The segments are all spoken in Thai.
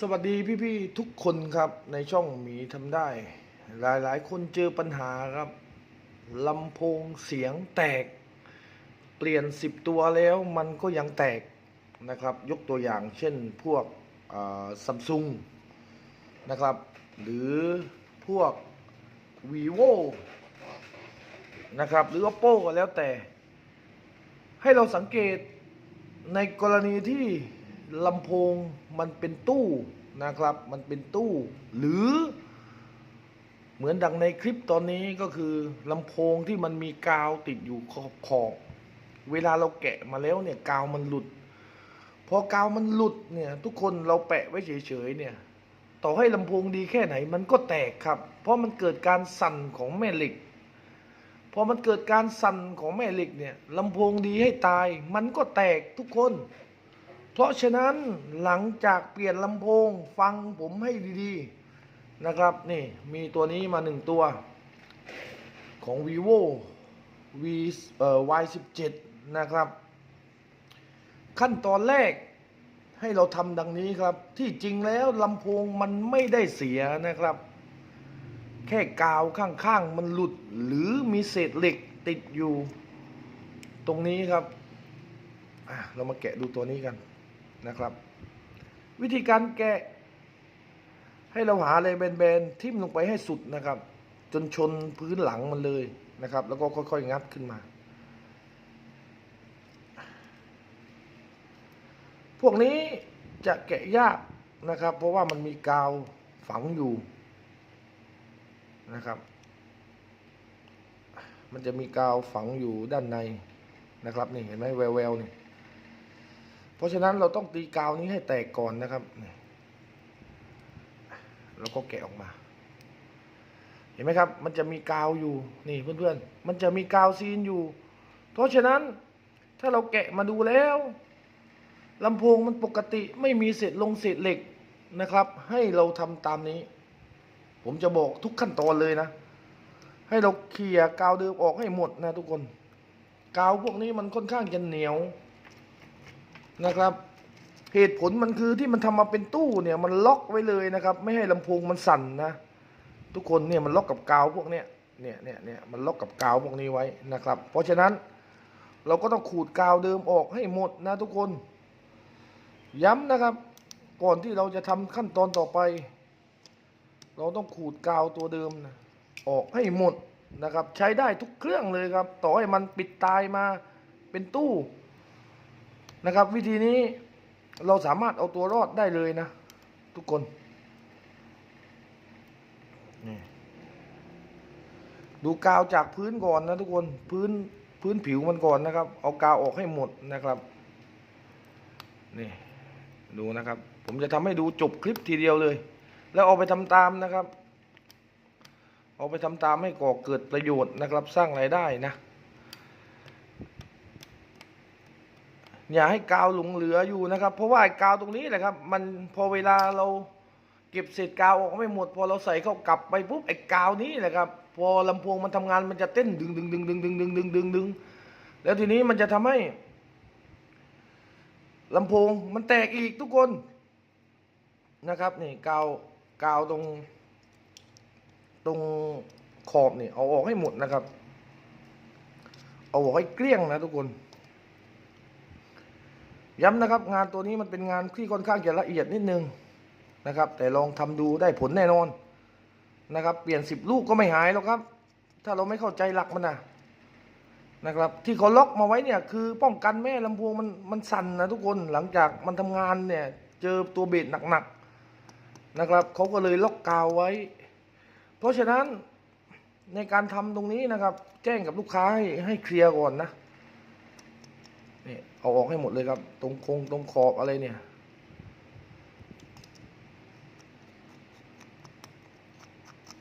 สวัสดีพี่ๆทุกคนครับในช่องหมีทำได้ หลายๆ คนเจอปัญหาครับลำโพงเสียงแตก เปลี่ยน 10 ตัวแล้วมันก็ยังแตกนะครับ ยกตัวอย่างเช่นพวกซัมซุงนะครับ หรือพวก vivo นะครับ หรือ oppo ก็แล้วแต่ ให้เราสังเกตในกรณีที่ ลำโพงมันเป็นตู้นะครับ มันเป็นตู้ หรือเหมือนดังในคลิปตอนนี้ก็คือลำโพงที่มันมีกาวติดอยู่ขอบขอบเวลาเราแกะมาแล้วเนี่ยกาวมันหลุด พอกาวมันหลุดเนี่ยทุกคนเราแปะไว้เฉยๆเนี่ยต่อให้ลำโพงดีแค่ไหนมันก็แตกครับ เพราะมันเกิดการสั่นของแม่เหล็กพอมันเกิดการสั่นของแม่เหล็กเนี่ยลำโพงดีให้ตาย มันก็แตกทุกคน เพราะฉะนั้นหลังจากเปลี่ยนลำโพงฟังผมให้ดีๆนะครับนี่มีตัวนี้มาหนึ่งตัวของ vivo v เอ่อ y17 นะครับ ขั้นตอนแรกให้เราทำดังนี้ครับ ที่จริงแล้วลำโพงมันไม่ได้เสียนะครับ แค่กาวข้างๆ มันหลุดหรือมีเศษเหล็กติดอยู่ ตรงนี้ครับอะเรามาแกะดูตัวนี้กัน นะครับ วิธีการแกะ ให้เราหาอะไรแบนๆทิ่มลงไปให้สุดนะครับ จนชนพื้นหลังมันเลยนะครับ แล้วก็ค่อยๆงัดขึ้นมา พวกนี้จะแกะยากนะครับ เพราะว่ามันมีกาวฝังอยู่นะครับ มันจะมีกาวฝังอยู่ด้านในนะครับนี่เห็นไหมแววๆนี่ เพราะฉะนั้นเราต้องตีกาวนี้ให้แตกก่อนนะครับแล้วก็แกะออกมา เห็นไหมครับ มันจะมีกาวอยู่นี่เพื่อนๆ มันจะมีกาวซีนอยู่ เพราะฉะนั้นถ้าเราแกะมาดูแล้วลำโพงมันปกติไม่มีเศษลงเศษเหล็กนะครับ ให้เราทำตามนี้ ผมจะบอกทุกขั้นตอนเลยนะ ให้เราเคลียร์กาวเดิมออกให้หมดนะทุกคน กาวพวกนี้มันค่อนข้างจะเหนียว นะครับ เหตุผลมันคือที่มันทำมาเป็นตู้เนี่ยมันล็อกไว้เลยนะครับ ไม่ให้ลำโพงมันสั่นนะ ทุกคนเนี่ยมันล็อกกับกาวพวกเนี้ยเนี่ยเนี่ยเนี่ยมันล็อกกับกาวพวกนี้ไว้นะครับ เพราะฉะนั้นเราก็ต้องขูดกาวเดิมออกให้หมดนะทุกคน ย้ำนะครับ ก่อนที่เราจะทำขั้นตอนต่อไป เราต้องขูดกาวตัวเดิมนะออกให้หมดนะครับ ใช้ได้ทุกเครื่องเลยครับ ต่อให้มันปิดตายมาเป็นตู้ นะครับ วิธีนี้เราสามารถเอาตัวรอดได้เลยนะ ทุกคนนี่ดูกาวจากพื้นก่อนนะทุกคนพื้นพื้นผิวมันก่อนนะครับ เอากาวออกให้หมดนะครับนี่ดูนะครับ ผมจะทำให้ดูจบคลิปทีเดียวเลย แล้วเอาไปทำตามนะครับ เอาไปทำตามให้ก่อเกิดประโยชน์นะครับ สร้างรายได้นะ อย่าให้กาวหลงเหลืออยู่นะครับ เพราะว่ากาวตรงนี้แหละครับ มันพอเวลาเราเก็บเศษกาวออกไม่หมด พอเราใส่เข้ากลับไปปุ๊บไอ้กาวนี้แหละครับ พอลำโพงมันทำงานมันจะเต้นดึงดึงดึงดึงดึงดึงดึงดึงดึงแล้วทีนี้มันจะทำให้ลำโพงมันแตกอีกทุกคนนะครับนี่กาวกาวตรง ตรงขอบนี่เอาออกให้หมดนะครับ เอาออกให้เกลี้ยงนะทุกคน ย้ำนะครับ งานตัวนี้มันเป็นงานที่ค่อนข้างจะละเอียดนิดนึงนะครับ แต่ลองทำดูได้ผลแน่นอนนะครับ เปลี่ยนสิบลูกก็ไม่หายหรอกครับ ถ้าเราไม่เข้าใจหลักมันนะนะครับ ที่เขาล็อกมาไว้เนี่ยคือป้องกันแม่ลำโพงมันมันสั่นนะทุกคนหลังจากมันทำงานเนี่ยเจอตัวเบสหนักๆนะครับเขาก็เลยล็อกกาวไว้ เพราะฉะนั้นในการทำตรงนี้นะครับ แจ้งกับลูกค้าให้ให้เคลียร์ก่อนนะ นี่เอาออกให้หมดเลยครับ ตรงคงตรงขอบอะไรเนี่ย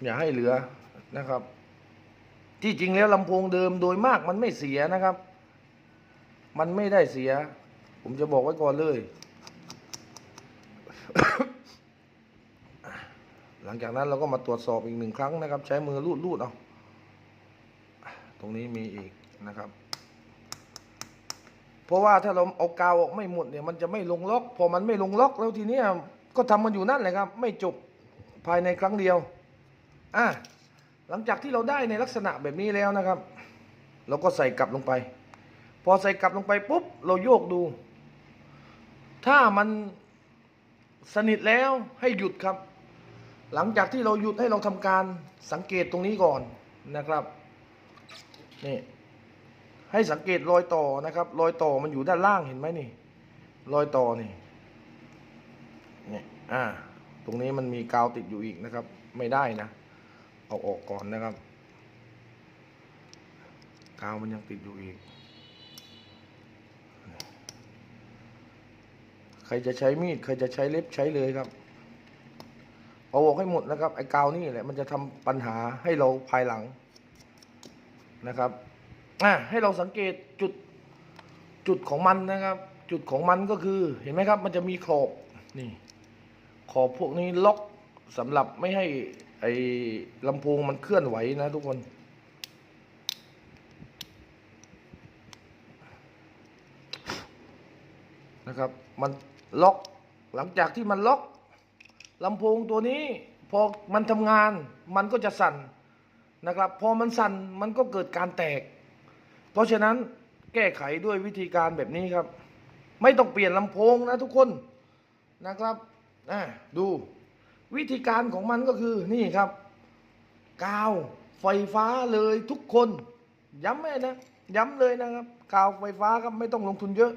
อย่าให้เหลือนะครับ ที่จริงแล้วลำโพงเดิมโดยมากมันไม่เสียนะครับ มันไม่ได้เสีย ผมจะบอกไว้ก่อนเลย หลังจากนั้นเราก็มาตรวจสอบอีกหนึ่งครั้งนะครับ ใช้มือลูดลูดเอาตรงนี้มีอีกนะครับ ราะว่าถ้าเราเอากาวออกไม่หมดเนี่ยมันจะไม่ลงล็อก พอมันไม่ลงล็อกแล้วทีเนี้ยก็ทำมันอยู่นั่นแหละครับ ไม่จบภายในครั้งเดียวอะหลังจากที่เราได้ในลักษณะแบบนี้แล้วนะครับ เราก็ใส่กลับลงไป พอใส่กลับลงไปปุ๊บเราโยกดู ถ้ามันสนิทแล้วให้หยุดครับ หลังจากที่เราหยุดให้เราทำการสังเกตตรงนี้ก่อนนะครับนี่ ให้สังเกตรอยต่อนะครับ รอยต่อมันอยู่ด้านล่างเห็นไหมนี่ รอยต่อนี่เนี่ยอ่า ตรงนี้มันมีกาวติดอยู่อีกนะครับ ไม่ได้นะ เอาออกก่อนนะครับ กาวมันยังติดอยู่อีก ใครจะใช้มีด ใครจะใช้เล็บใช้เลยครับ เอาออกให้หมดนะครับ ไอ้กาวนี่แหละมันจะทำปัญหาให้เราภายหลังนะครับ อะให้เราสังเกตจุดจุดของมันนะครับ จุดของมันก็คือเห็นไหมครับ มันจะมีขอบนี่ ขอบพวกนี้ล็อกสำหรับไม่ให้ไอ้ลำโพงมันเคลื่อนไหวนะทุกคนนะครับ มันล็อกหลังจากที่มันล็อกลำโพงตัวนี้ พอมันทำงานมันก็จะสั่นนะครับ พอมันสั่นมันก็เกิดการแตก เพราะฉะนั้นแก้ไขด้วยวิธีการแบบนี้ครับ ไม่ต้องเปลี่ยนลำโพงนะทุกคนนะครับอะดูวิธีการของมันก็คือนี่ครับ กาวไฟฟ้าเลยทุกคน ย้ำแม่นะ ย้ำเลยนะครับ กาวไฟฟ้าครับไม่ต้องลงทุนเยอะ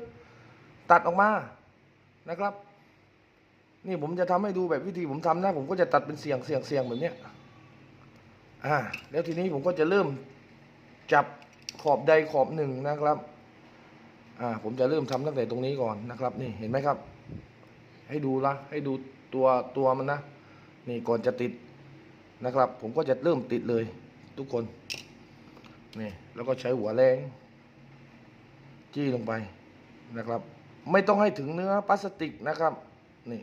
ตัดออกมานะครับ นี่ผมจะทำให้ดูแบบวิธีผมทำนะ ผมก็จะตัดเป็นเสียงเสียงเสียงแบบเนี้ยอ่าแล้วทีนี้ผมก็จะเริ่มจับ อบใดขอบหนึ่งนะครับอ่าผมจะเริ่มทำตั้งแต่ตรงนี้ก่อนนะครับ นี่เห็นไหมครับ ให้ดูละให้ดูตัวตัวมันนะ นี่ก่อนจะติดนะครับ ผมก็จะเริ่มติดเลยทุกคนนี่แล้วก็ใช้หัวแรงจี้ลงไปนะครับ ไม่ต้องให้ถึงเนื้อพลาสติกนะครับนี่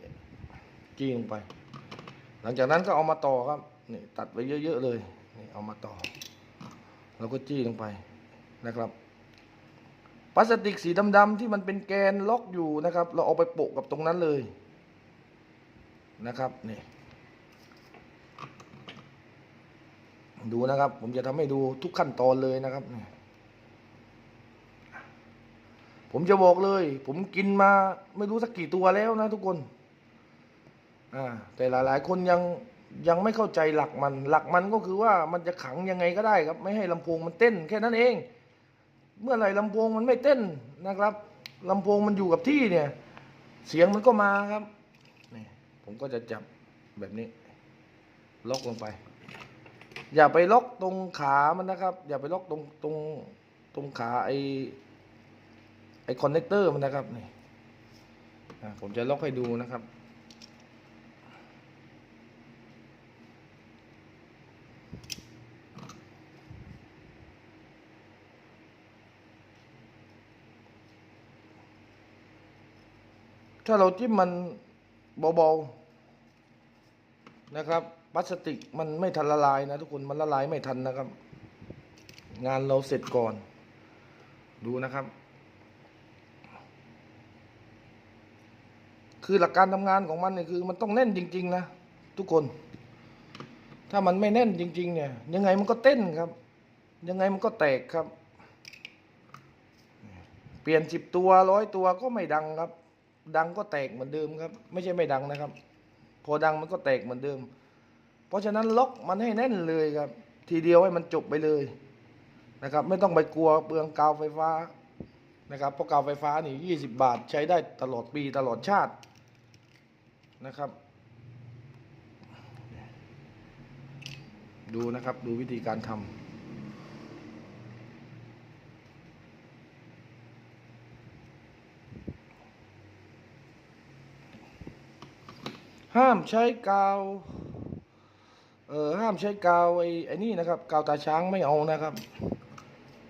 จี้ลงไป หลังจากนั้นก็เอามาต่อครับนี่ตัดไว้เยอะๆเลยนี่เอามาต่อ แล้วก็จี้ลงไป นะครับพลาสติกสีดำๆที่มันเป็นแกนล็อกอยู่นะครับ เราเอาไปโปะกับตรงนั้นเลยนะครับนี่ดูนะครับ ผมจะทำให้ดูทุกขั้นตอนเลยนะครับ ผมจะบอกเลย ผมกินมาไม่รู้สักกี่ตัวแล้วนะทุกคนอ่าแต่หลาย ๆ คนยังยังไม่เข้าใจหลักมัน หลักมันก็คือว่ามันจะขังยังไงก็ได้ครับ ไม่ให้ลำโพงมันเต้นแค่นั้นเอง เมื่อไหร่ลำโพงมันไม่เต้นนะครับลำโพงมันอยู่กับที่เนี่ย เสียงมันก็มาครับนี่ผมก็จะจับแบบนี้ ล็อกลงไป อย่าไปล็อกตรงขามันนะครับ อย่าไปล็อกตรงตรงตรงขาไอไอคอนเนคเตอร์มันนะครับนี่ผมจะล็อกให้ดูนะครับ ถ้าเราจิ้มมันเบาๆนะครับพลาสติกมันไม่ทันละลายนะทุกคนมันละลายไม่ทันนะครับ งานเราเสร็จก่อน ดูนะครับ คือหลักการทำงานของมันเนี่ยคือ มันต้องแน่นจริง ๆ นะทุกคน ถ้ามันไม่แน่นจริง ๆ เนี่ย ยังไงมันก็เต้นครับ ยังไงมันก็แตกครับ เปลี่ยนสิบตัวร้อยตัวก็ไม่ดังครับ ดังก็แตกเหมือนเดิมครับ ไม่ใช่ไม่ดังนะครับ พอดังมันก็แตกเหมือนเดิม เพราะฉะนั้นล็อกมันให้แน่นเลยครับ ทีเดียวให้มันจบไปเลยนะครับ ไม่ต้องไปกลัวเปลืองกาวไฟฟ้านะครับเพราะกาวไฟฟ้านี่ยี่สิบาทใช้ได้ตลอดปีตลอดชาตินะครับ ดูนะครับดูวิธีการทำ ห้ามใช้กาวเออห้ามใช้กาวไอ้ไอ้นี่นะครับ กาวตาช้างไม่เอานะครับ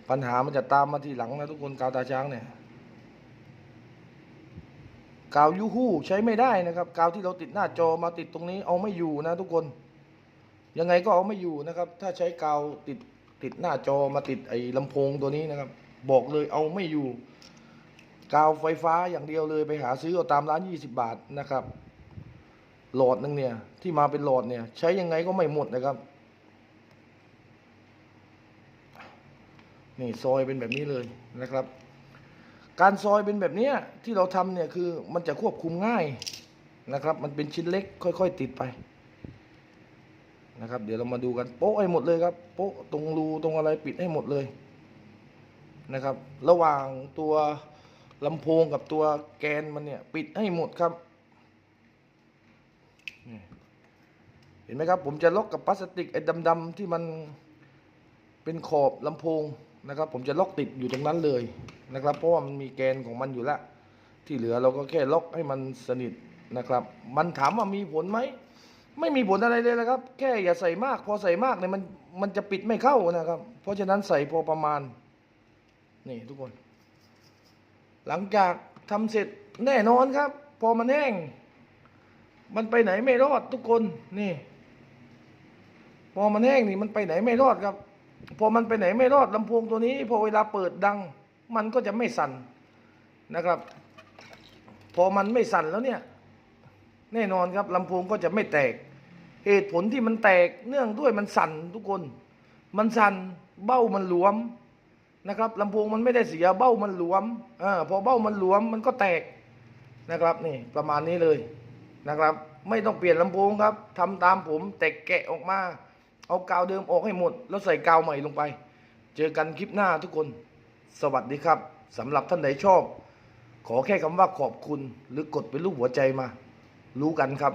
ปัญหามันจะตามมาทีหลังนะทุกคนกาวตาช้างเนี่ยกาวยูฮู้ใช้ไม่ได้นะครับกาวที่เราติดหน้าจอมาติดตรงนี้เอาไม่อยู่นะ ทุกคน ยังไงก็เอาไม่อยู่นะครับ ถ้าใช้กาวติดติดหน้าจอมาติดไอ้ลำโพงตัวนี้นะครับ บอกเลยเอาไม่อยู่ กาวไฟฟ้าอย่างเดียวเลยไปหาซื้อเอาตามร้าน 20 บาทนะครับ หลอดนึงเนี่ย ที่มาเป็นหลอดเนี่ย ใช้ยังไงก็ไม่หมดนะครับ นี่ซอยเป็นแบบนี้เลยนะครับ การซอยเป็นแบบนี้ที่เราทำเนี่ยคือมันจะควบคุมง่ายนะครับ มันเป็นชิ้นเล็กค่อย ๆ ติดไปนะครับ เดี๋ยวเรามาดูกันโป๊ะให้หมดเลยครับโป๊ะตรงรูตรงอะไรปิดให้หมดเลยนะครับ ระหว่างตัวลำโพงกับตัวแกนมันเนี่ย ปิดให้หมดครับ เห็นไหมครับ ผมจะล็อกกับพลาสติกไอ้ดำๆที่มันเป็นขอบลำโพงนะครับ ผมจะล็อกติดอยู่ตรงนั้นเลยนะครับ เพราะว่ามันมีแกนของมันอยู่แล้วที่เหลือเราก็แค่ล็อกให้มันสนิทนะครับ มันถามว่ามีผลไหมไม่มีผลอะไรเลยนะครับ แค่อย่าใส่มากพอใส่มากเนี่ยมันมันจะปิดไม่เข้านะครับ เพราะฉะนั้นใส่พอประมาณนี่ทุกคน หลังจากทำเสร็จแน่นอนครับ พอมันแห้ง มันไปไหนไม่รอดทุกคนนี่ พอมันแห้งนี่มันไปไหนไม่รอดครับ พอมันไปไหนไม่รอดลำโพงตัวนี้ พอเวลาเปิดดัง มันก็จะไม่สั่นนะครับ พอมันไม่สั่นแล้วเนี่ย แน่นอนครับลำโพงก็จะไม่แตก เหตุผลที่มันแตกเนื่องด้วยมันสั่นทุกคน มันสั่นเบ้ามันหลวมนะครับลำโพงมันไม่ได้เสียเบ้ามันหลวมอาพอเบ้ามันหลวมมันก็แตกนะครับนี่ประมาณนี้เลยนะครับ ไม่ต้องเปลี่ยนลำโพงครับทำตามผมแต่แกะออกมา เอากาวเดิมออกให้หมด แล้วใส่กาวใหม่ลงไป เจอกันคลิปหน้าทุกคน สวัสดีครับสำหรับท่านไหนชอบ ขอแค่คำว่าขอบคุณ หรือกดเป็นรูปหัวใจมา รู้กันครับ